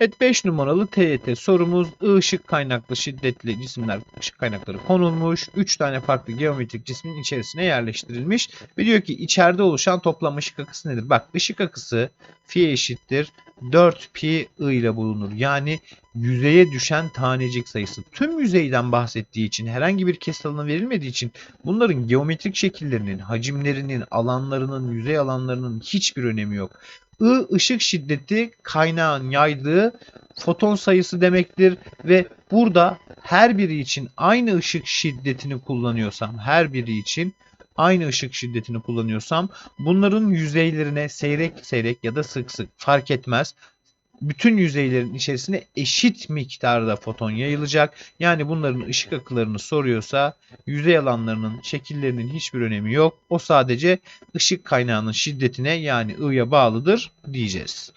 Evet 5 numaralı TYT sorumuz ışık kaynaklı şiddetli cisimler ışık kaynakları konulmuş. 3 tane farklı geometrik cismin içerisine yerleştirilmiş. Ve diyor ki içeride oluşan toplam ışık akısı nedir? Bak ışık akısı fi eşittir 4 pi I ile bulunur. Yani yüzeye düşen tanecik sayısı. Tüm yüzeyden bahsettiği için herhangi bir kesit alanı verilmediği için bunların geometrik şekillerinin, hacimlerinin, alanlarının, yüzey alanlarının hiçbir önemi yok. I ışık şiddeti kaynağın yaydığı foton sayısı demektir ve burada her biri için aynı ışık şiddetini kullanıyorsam, her biri için aynı ışık şiddetini kullanıyorsam bunların yüzeylerine seyrek seyrek ya da sık sık fark etmez. Bütün yüzeylerin içerisine eşit miktarda foton yayılacak. Yani bunların ışık akılarını soruyorsa yüzey alanlarının şekillerinin hiçbir önemi yok. O sadece ışık kaynağının şiddetine yani I'ya bağlıdır diyeceğiz.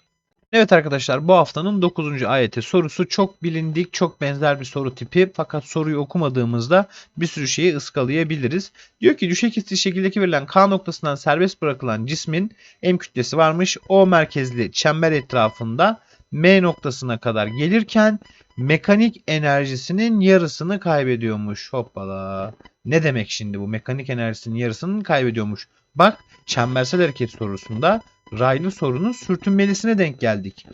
Evet arkadaşlar bu haftanın 9. ayeti sorusu çok bilindik, çok benzer bir soru tipi fakat soruyu okumadığımızda bir sürü şeyi ıskalayabiliriz. Diyor ki düşey kesitli şekildeki verilen K noktasından serbest bırakılan cismin M kütlesi varmış. O merkezli çember etrafında M noktasına kadar gelirken mekanik enerjisinin yarısını kaybediyormuş. Hoppala. Ne demek şimdi bu? Mekanik enerjisinin yarısını kaybediyormuş. Bak çembersel hareket sorusunda raylı sorunun sürtünmelisine denk geldik.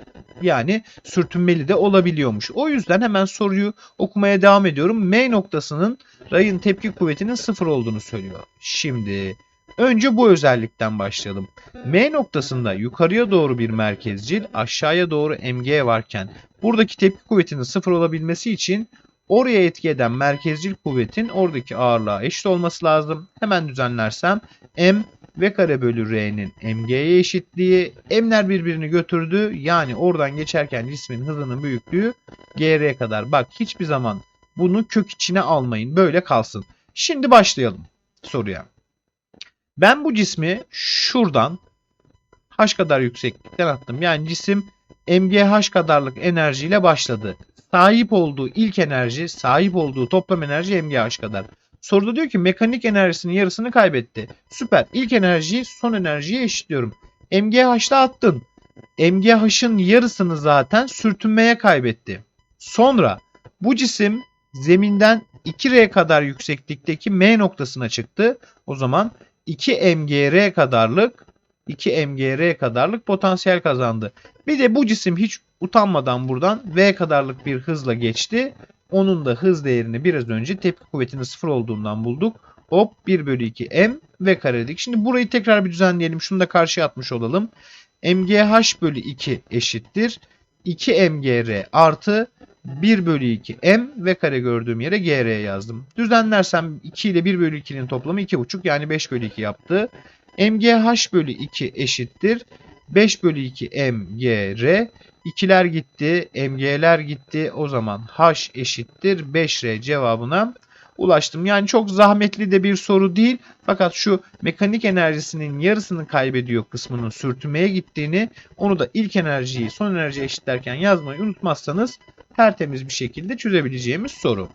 Yani sürtünmeli de olabiliyormuş. O yüzden hemen soruyu okumaya devam ediyorum. M noktasının rayın tepki kuvvetinin sıfır olduğunu söylüyor. Şimdi önce bu özellikten başlayalım. M noktasında yukarıya doğru bir merkezcil, aşağıya doğru MG varken buradaki tepki kuvvetinin sıfır olabilmesi için oraya etki eden merkezcil kuvvetin oradaki ağırlığa eşit olması lazım. Hemen düzenlersem M v kare bölü r'nin mg'ye eşitliği m'ler birbirini götürdü. Yani oradan geçerken cismin hızının büyüklüğü gr kadar. Bak hiçbir zaman bunu kök içine almayın. Böyle kalsın. Şimdi başlayalım soruya. Ben bu cismi şuradan h kadar yükseklikten attım. Yani cisim mgh kadarlık enerjiyle başladı. Sahip olduğu ilk enerji, sahip olduğu toplam enerji mgh kadar. Soruda diyor ki mekanik enerjisinin yarısını kaybetti. Süper. İlk enerjiyi son enerjiye eşitliyorum. MGH'la attın. MGH'ın yarısını zaten sürtünmeye kaybetti. Sonra bu cisim zeminden 2R kadar yükseklikteki M noktasına çıktı. O zaman 2 MGR kadarlık 2 MGR kadarlık potansiyel kazandı. Bir de bu cisim hiç utanmadan buradan V kadarlık bir hızla geçti. Onun da hız değerini biraz önce tepki kuvvetinin sıfır olduğundan bulduk. Hop 1 bölü 2 m v kare dedik. Şimdi burayı tekrar bir düzenleyelim. Şunu da karşıya atmış olalım. mgh bölü 2 eşittir. 2 mgr artı 1 bölü 2 m v kare gördüğüm yere gr yazdım. Düzenlersem 2 ile 1 bölü 2'nin toplamı 2,5 yani 5 bölü 2 yaptı. mgh bölü 2 eşittir. 5 bölü 2 mgr 2'ler gitti, MG'ler gitti. O zaman H eşittir 5R cevabına ulaştım. Yani çok zahmetli de bir soru değil. Fakat şu mekanik enerjisinin yarısını kaybediyor kısmının sürtünmeye gittiğini, onu da ilk enerjiyi son enerjiye eşitlerken yazmayı unutmazsanız tertemiz bir şekilde çözebileceğimiz soru.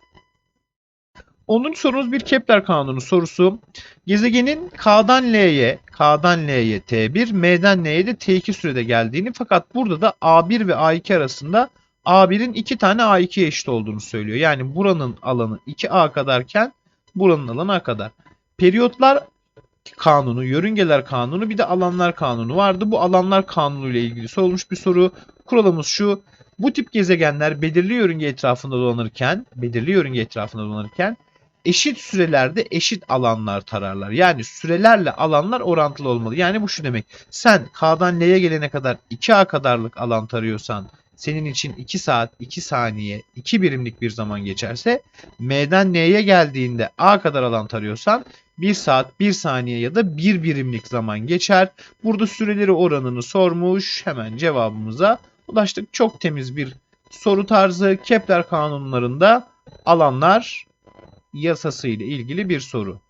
10. sorumuz bir Kepler kanunu sorusu. Gezegenin K'dan L'ye, K'dan L'ye T1, M'den N'ye de T2 sürede geldiğini fakat burada da A1 ve A2 arasında A1'in 2 tane A2'ye eşit olduğunu söylüyor. Yani buranın alanı 2A kadarken buranın alanı A kadar. Periyotlar kanunu, yörüngeler kanunu bir de alanlar kanunu vardı. Bu alanlar kanunu ile ilgili sorulmuş bir soru. Kuralımız şu. Bu tip gezegenler belirli yörünge etrafında dolanırken, belirli yörünge etrafında dolanırken eşit sürelerde eşit alanlar tararlar. Yani sürelerle alanlar orantılı olmalı. Yani bu şu demek. Sen K'dan L'ye gelene kadar 2A kadarlık alan tarıyorsan senin için 2 saat 2 saniye 2 birimlik bir zaman geçerse M'den N'ye geldiğinde A kadar alan tarıyorsan 1 saat 1 saniye ya da 1 birimlik zaman geçer. Burada süreleri oranını sormuş. Hemen cevabımıza ulaştık. Çok temiz bir soru tarzı. Kepler kanunlarında alanlar yasası ile ilgili bir soru.